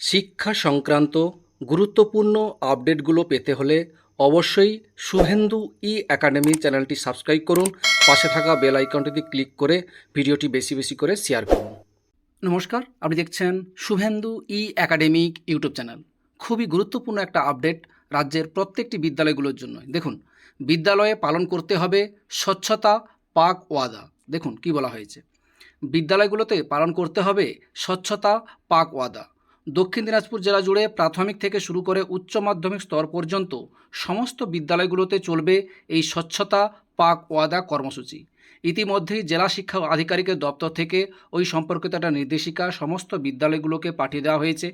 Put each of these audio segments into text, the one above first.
শিক্ষা সংক্রান্ত গুরুত্বপূর্ণ আপডেটগুলো পেতে হলে অবশ্যই শুভেন্দু ই একাডেমি চ্যানেলটি সাবস্ক্রাইব করুন। পাশে থাকা বেল আইকনটিতে ক্লিক করে ভিডিওটি বেশি বেশি করে শেয়ার করুন। নমস্কার, আপনি দেখছেন Shubhendu E academic YouTube channel. খুবই গুরুত্বপূর্ণ একটা আপডেট রাজ্যের প্রত্যেকটি বিদ্যালয়গুলোর জন্য দেখুন, বিদ্যালয়ে পালন করতে হবে স্বচ্ছতা পাক ওয়াদা। দেখুন কি বলা হয়েছে। বিদ্যালয়গুলোতে পালন করতে হবে স্বচ্ছতা পাক ওয়াদা। দক্ষিণ দিনাজপুর জেলা জুড়ে প্রাথমিক থেকে শুরু করে উচ্চ মাধ্যমিক স্তর পর্যন্ত সমস্ত বিদ্যালয়গুলোতে চলবে এই স্বচ্ছতা পাক ওয়াদা কর্মসূচি। ইতিমধ্যেই জেলা শিক্ষা আধিকারিকের দপ্তর থেকে ওই সম্পর্কিত একটা নির্দেশিকা সমস্ত বিদ্যালয়গুলোকে পাঠিয়ে দেওয়া হয়েছে।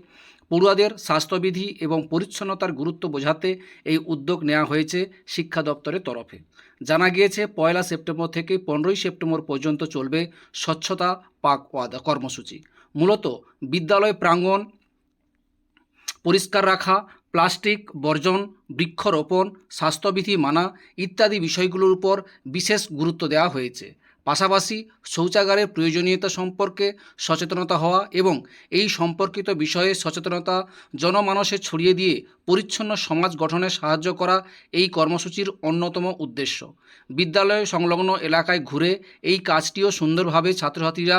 পড়ুয়াদের স্বাস্থ্যবিধি এবং পরিচ্ছন্নতার গুরুত্ব বোঝাতে এই উদ্যোগ নেওয়া হয়েছে শিক্ষা দপ্তরের তরফে। জানা গিয়েছে, পয়লা সেপ্টেম্বর থেকে পনেরোই সেপ্টেম্বর পর্যন্ত চলবে স্বচ্ছতা পাক ওয়াদা কর্মসূচি। মূলত বিদ্যালয় প্রাঙ্গণ পরিষ্কার রাখা প্লাস্টিক বর্জন বৃক্ষরোপণ স্বাস্থ্যবিধি মানা ইত্যাদি বিষয়গুলোর উপর বিশেষ গুরুত্ব দেওয়া হয়েছে। পাশাপাশি শৌচাগারের প্রয়োজনীয়তা সম্পর্কে সচেতনতা হওয়া এবং এই সম্পর্কিত বিষয়ে সচেতনতা জনমানসে ছড়িয়ে দিয়ে পরিচ্ছন্ন সমাজ গঠনে সাহায্য করা এই কর্মসূচির অন্যতম উদ্দেশ্য। বিদ্যালয় সংলগ্ন এলাকায় ঘুরে এই কাজটিও সুন্দরভাবে ছাত্রছাত্রীরা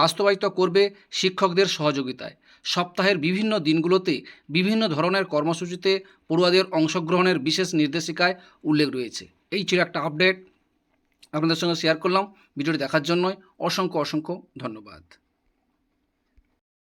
বাস্তবায়িত করবে শিক্ষকদের সহযোগিতায়। সপ্তাহের বিভিন্ন দিনগুলোতে বিভিন্ন ধরনের কর্মসূচিতে পড়ুয়াদের অংশগ্রহণের বিশেষ নির্দেশিকায় উল্লেখ রয়েছে। এই ছিল একটা আপডেট আপনাদের সঙ্গে শেয়ার করলাম। ভিডিওটি দেখার জন্য অসংখ্য অসংখ্য ধন্যবাদ।